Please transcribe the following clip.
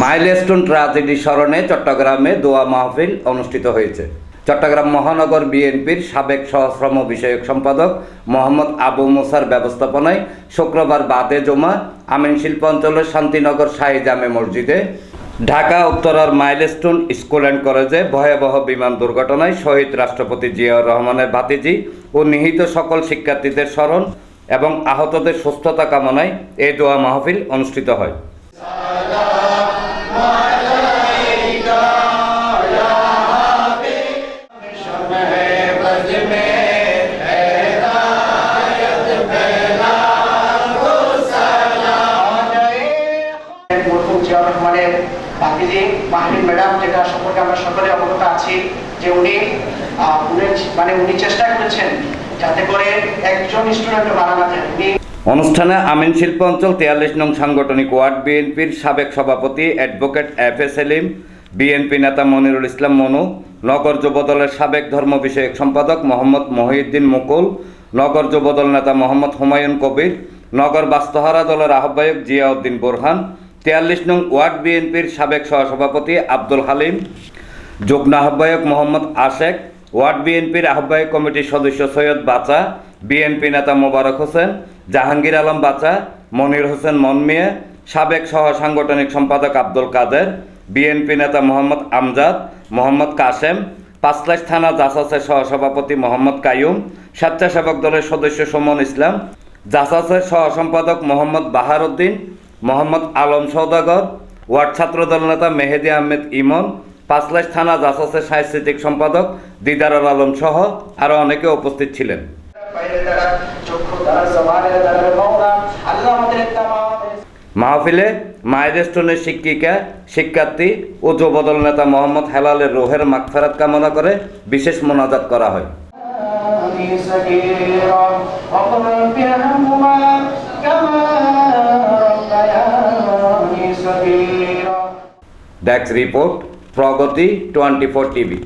Milestone tragedy স্মরণে চট্টগ্রামে দোয়া মাহফিল অনুষ্ঠিত হয়েছে। চট্টগ্রাম মহানগর বিএনপির সাবেক সহশ্রম বিষয়ক সম্পাদক মোহাম্মদ আবু মুসার ব্যবস্থাপনায় শুক্রবার বাদে জমা আমিন শিল্প অঞ্চলের শান্তিনগর শাহী জামে মসজিদে, ঢাকা উত্তরার মাইলস্টোন স্কুল অ্যান্ড কলেজে ভয়াবহ বিমান দুর্ঘটনায় শহীদ রাষ্ট্রপতি জিয়াউর রহমানের ভাতিজি ও নিহিত সকল শিক্ষার্থীদের স্মরণ এবং আহতদের সুস্থতা কামনায় এই দোয়া মাহফিল অনুষ্ঠিত হয়। রহমানের মাহরিন ম্যাডাম যেটা সম্পর্কে আমরা সকলে অবগত আছি যে উনি মানে উনি চেষ্টা করেছেন যাতে করে একজন স্টুডেন্ট মারা না যায়। উনি অনুষ্ঠানে আমিন শিল্প অঞ্চল তিয়াল্লিশ নং সাংগঠনিক ওয়ার্ড বিএনপির সাবেক সভাপতি advocate F A Selim, BNP নেতা মনিরুল ইসলাম মনু, নগর যুবদলের সাবেক ধর্ম বিষয়ক সম্পাদক মোহাম্মদ মহিউদ্দিন মুকুল, নগর যুবদল নেতা মোহাম্মদ হুমায়ুন কবির, নগর বাস্তহারা দলের আহ্বায়ক জিয়াউদ্দিন বোরহান, তিয়াল্লিশ নং ওয়ার্ড বিএনপির সাবেক সহসভাপতি আব্দুল হালিম, যুগ্ম আহ্বায়ক মোহাম্মদ আশেক, ওয়ার্ড বিএনপির আহ্বায়ক কমিটির সদস্য সৈয়দ বাচা, বিএনপি নেতা মোবারক হোসেন জাহাঙ্গীর আলম বাচা মনির হোসেন মনমিয়া, সাবেক সহ সাংগঠনিক সম্পাদক আব্দুল কাদের, বিএনপি নেতা মোহাম্মদ আমজাদ, মোহাম্মদ কাসেম পাঁচলাইশ থানা জাসাসের সহসভাপতি মোহাম্মদ কায়ুম, স্বেচ্ছাসেবক দলের সদস্য সুমন ইসলাম, জাসাসের সহ সম্পাদক মোহাম্মদ বাহারউদ্দিন মোহাম্মদ আলম সৌদাগর ওয়ার্ড ছাত্রদল নেতা মেহেদি আহমেদ ইমন, পাঁচলাইশ থানা জাসাসের সাংস্কৃতিক সম্পাদক দিদারুল আলম সহ আরও অনেকে উপস্থিত ছিলেন। মাহফিলে মায়ের শিক্ষিকা শিক্ষার্থী ও যুবদল নেতা মোহাম্মদ হেলালের রোহের মাগফেরাত কামনা করে বিশেষ মোনাজাত করা হয়। Desk report Pragati twenty four TV